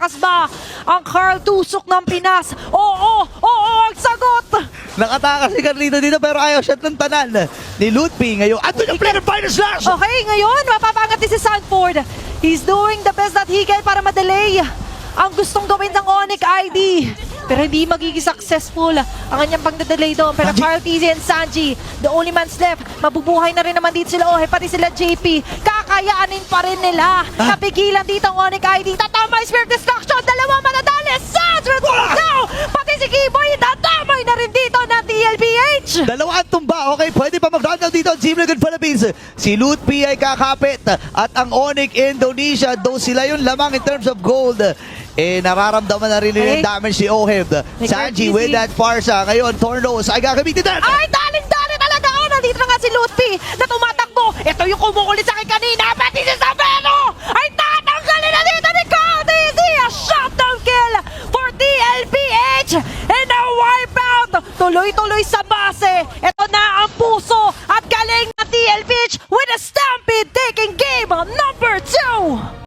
Makakatakas ba ang Carl Tusok ng Pinas? Oo, oo, ang sagot! Nakatakas si Carlito dito pero ayaw siya ng tanan ni Lutfi. Ngayon, ato yung player final slash! Okay, ngayon, mapapangat si Sanford. He's doing the best that he can para madelay ang gustong gawin ng Onyx ID. Pero hindi magiging successful ang kanyang pagdadelay doon. Pero Sanji. Carl TZ and Sanji, the only man's left. Mabubuhay na rin naman dito sila Ohe, pati sila JP. Kakayaanin pa rin nila. Ah. Napigilan dito ang Onyx ID. Tatama yung Spirit Destruction. Dalawa manadali. Wala. go! Pati si Kiboy, natamay na rin dito ng TLBH. Dalawa ang tumba. Okay, pwede pa mag-round out dito ang Team Liquid Philippines. Si Lutfi ay kakapit at ang Onyx Indonesia, though sila yung lamang in terms of gold, eh nararamdaman na rin nila yung Ay. damage si Oheb. Sanji with that Farsa. Ngayon, Tornos ay gagamitin na. Ay, daling-dali talaga! Oh, nandito na nga si Lutfi na tumatakbo. Ito yung kumukulit sa akin kanina. Pati si Sabeno ay tatanggalin na dito ni Cody. A shutdown kill for TLPH and a wipeout. Tuloy-tuloy sa base. Ito na ang puso